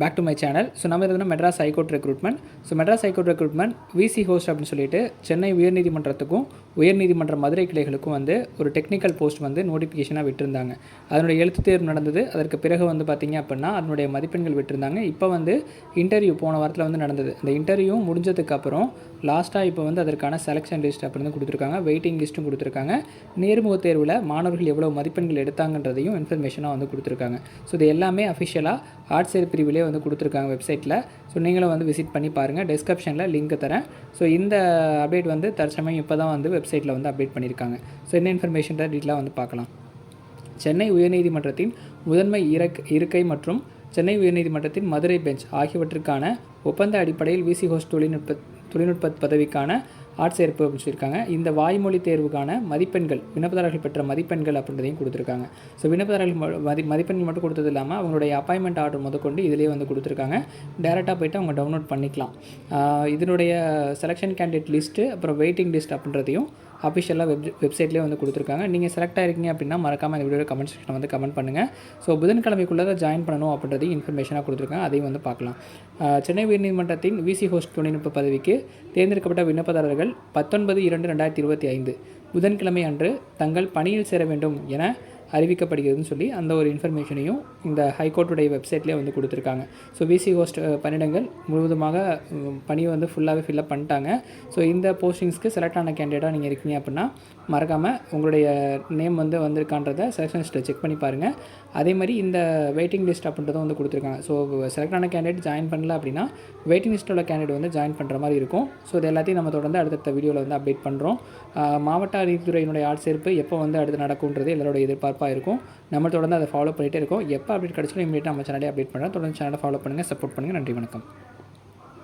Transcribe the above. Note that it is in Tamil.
Back to my channel so நம்ம இருந்தால் Madras high court recruitment so Madras high court recruitment விசி ஹோஸ்ட் அப்படின்னு சொல்லிட்டு சென்னை உயர்நீதிமன்றத்துக்கும் உயர்நீதிமன்ற மதுரை கிளைகளுக்கும் வந்து ஒரு டெக்னிக்கல் போஸ்ட் வந்து நோட்டிஃபிகேஷனாக விட்டுருந்தாங்க. அதனுடைய எழுத்து தேர்வு நடந்தது. அதற்கு பிறகு வந்து பார்த்திங்க அப்படின்னா அதனுடைய மதிப்பெண்கள் விட்டுருந்தாங்க. இப்போ வந்து இன்டர்வியூ போன வாரத்தில் வந்து நடந்தது. அந்த இன்டர்வியூ முடிஞ்சதுக்கப்புறம் லாஸ்ட்டாக இப்போ வந்து அதற்கான செலெக்ஷன் லிஸ்ட் அப்படின்னு கொடுத்துருக்காங்க. வெயிட்டிங் லிஸ்ட்டும் கொடுத்துருக்காங்க. நேர்முக தேர்வில் மாணவர்கள் எவ்வளோ மதிப்பெண்கள் எடுத்தாங்கன்றதையும் இன்ஃபர்மேஷனாக வந்து கொடுத்துருக்காங்க. ஸோ இது எல்லாமே அஃபிஷியலாக ஆர்ட்ஸ் பிரிவிலே பிரிவிலே வந்து கொடுத்துருக்காங்க வெப்சைட்டில் ஸோ நீங்களும் வந்து விசிட் பண்ணி பாருங்கள் டிஸ்கிரிப்ஷனில் லிங்க் தரேன். ஸோ இந்த அப்டேட் வந்து தற்சமயம் இப்போ தான் வந்து வெப்சைட்டில் வந்து அப்டேட் பண்ணியிருக்காங்க ஸோ என்ன இன்ஃபர்மேஷன் டீட்டெயிலாக வந்து பார்க்கலாம். சென்னை உயர்நீதிமன்றத்தின் முதன்மை இறக் இருக்கை மற்றும் சென்னை உயர்நீதிமன்றத்தின் மதுரை பெஞ்ச் ஆகியவற்றுக்கான ஒப்பந்த அடிப்படையில் விசி ஹோஸ்ட் தொழில்நுட்ப தொழில்நுட்ப பதவிக்கான ஆட்சேர்ப்பு அப்படின்னு சொல்லியிருக்காங்க. இந்த வாய்மொழி தேர்வுக்கான மதிப்பெண்கள் விண்ணப்பதாரர்கள் பெற்ற மதிப்பெண்கள் அப்படின்றதையும் கொடுத்துருக்காங்க. ஸோ விண்ணப்பதாரர்கள் ம- மதி மதிப்பெண்கள் மட்டும் கொடுத்தது இல்லாமல் அவங்களுடைய அப்பாயின்மெண்ட் ஆர்டர் முதற்கொண்டு இதிலேயே வந்து கொடுத்துருக்காங்க. டேரெக்டாக போயிட்டு அவங்க டவுன்லோட் பண்ணிக்கலாம். இதனுடைய செலெக்ஷன் கேண்டிடேட் லிஸ்ட்டு அப்புறம் வெயிட்டிங் லிஸ்ட் அப்படின்றதையும் அஃபிஷியலாக வெப் வெப்சைட்லேயே வந்து கொடுத்துருக்காங்க. நீங்கள் செலக்ட் ஆகிருக்கீங்க அப்படின்னா மறக்காமல் இந்த வீடியோ கமெண்ட் செக்ஷனில் வந்து கமெண்ட் பண்ணுங்கள் ஸோ புதன்கிழமைக்குள்ளே தான் ஜாயின் பண்ணணும் அப்படின்றதையும் இன்ஃபர்மேஷனாக கொடுத்துருக்காங்க. அதையும் வந்து பார்க்கலாம். சென்னை உயர்நீதிமன்றத்தின் விசி ஹோஸ்ட் தொழில்நுட்ப பதவிக்கு தேர்ந்தெடுக்கப்பட்ட விண்ணப்பதாரர்கள் பத்தொன்பது இரண்டு ரெண்டாயிரத்தி இருபத்தி ஐந்து. புதன்கிழமை அன்று தங்கள் பணியில் சேர வேண்டும் என அறிவிக்கப்படுகிறதுன்னு சொல்லி அந்த ஒரு இன்ஃபர்மேஷனையும் இந்த ஹைகோர்ட்டுடைய வெப்சைட்லேயே வந்து கொடுத்துருக்காங்க. ஸோ விசி ஹோஸ்ட் பணியிடங்கள் முழுவதுமாக பணியை வந்து ஃபுல்லாகவே ஃபில்லப் பண்ணிட்டாங்க. ஸோ இந்த போஸ்டிங்ஸ்க்கு செலக்ட் ஆன கேண்டிடேட்டாக நீங்கள் இருக்கீங்க அப்படின்னா மறக்காமல் உங்களுடைய நேம் வந்து வந்திருக்கான்றதை செலெக்ஷன் லிஸ்ட்டில் செக் பண்ணி பாருங்கள் அதே மாதிரி இந்த வெயிட்டிங் லிஸ்ட் அப்படின்றதும் வந்து கொடுத்துருக்காங்க. ஸோ செலக்ட் ஆன கேண்டிடேட் ஜாயின் பண்ணல அப்படின்னா வெயிட்டிங் லிஸ்ட்டில் கேண்டிடேட் வந்து ஜாயின் பண்ணுற மாதிரி இருக்கும். ஸோ இது எல்லாத்தையும் நம்ம தொடர்ந்து அடுத்தடுத்த வீடியோவில் வந்து அப்டேட் பண்ணுறோம் மாவட்ட நீதித்துறையினுடைய ஆட்சேர்ப்பு எப்போ வந்து அடுத்து நடக்கும்ன்றது எல்லாரோட எதிர்பார்ப்பாக இருக்கும் நம்ம தொடர்ந்து அதை ஃபாலோ பண்ணிகிட்டே இருக்கோம். எப்போ அப்டேட் கிடச்சாலும் இமீடியட்டாக நம்ம சேனலே அப்டேட் பண்ணுறேன் தொடர்ந்து சேனலை ஃபாலோ பண்ணுங்கள் சப்போர்ட் பண்ணுங்கள் நன்றி வணக்கம்.